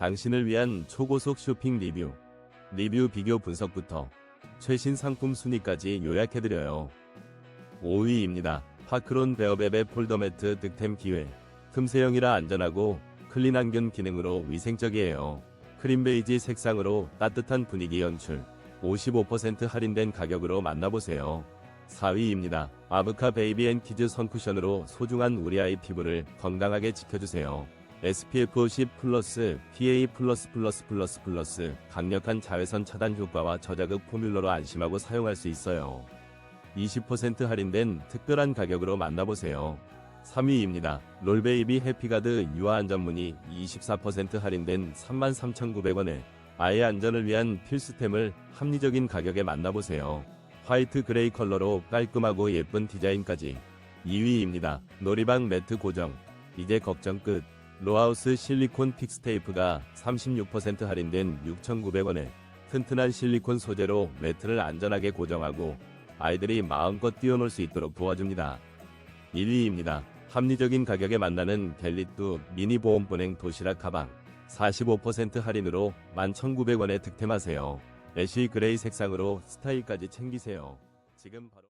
당신을 위한 초고속 쇼핑 리뷰. 리뷰 비교 분석부터 최신 상품 순위까지 요약해드려요. 5위입니다. 파크론 베어베베 폴더매트 득템 기회. 틈새형이라 안전하고 클린한균 기능으로 위생적이에요. 크림 베이지 색상으로 따뜻한 분위기 연출. 55% 할인된 가격으로 만나보세요. 4위입니다. 아브카 베이비 앤 키즈 선쿠션으로 소중한 우리 아이 피부를 건강하게 지켜주세요. SPF 10 플러스 PA 플러스 플러스 플러스 플러스 강력한 자외선 차단 효과와 저자극 포뮬러로 안심하고 사용할 수 있어요. 20% 할인된 특별한 가격으로 만나보세요. 3위입니다. 롤베이비 해피가드 유아 안전문이 24% 할인된 33,900원에 아이의 안전을 위한 필수템을 합리적인 가격에 만나보세요. 화이트 그레이 컬러로 깔끔하고 예쁜 디자인까지 2위입니다. 놀이방 매트 고정 이제 걱정 끝 로하우스 실리콘 픽스 테이프가 36% 할인된 6,900원에 튼튼한 실리콘 소재로 매트를 안전하게 고정하고 아이들이 마음껏 뛰어놀 수 있도록 도와줍니다. 1위입니다. 합리적인 가격에 만나는 갤리뚜 미니 보험 보냉 도시락 가방 45% 할인으로 11,900원에 득템하세요. 애쉬 그레이 색상으로 스타일까지 챙기세요. 지금 바로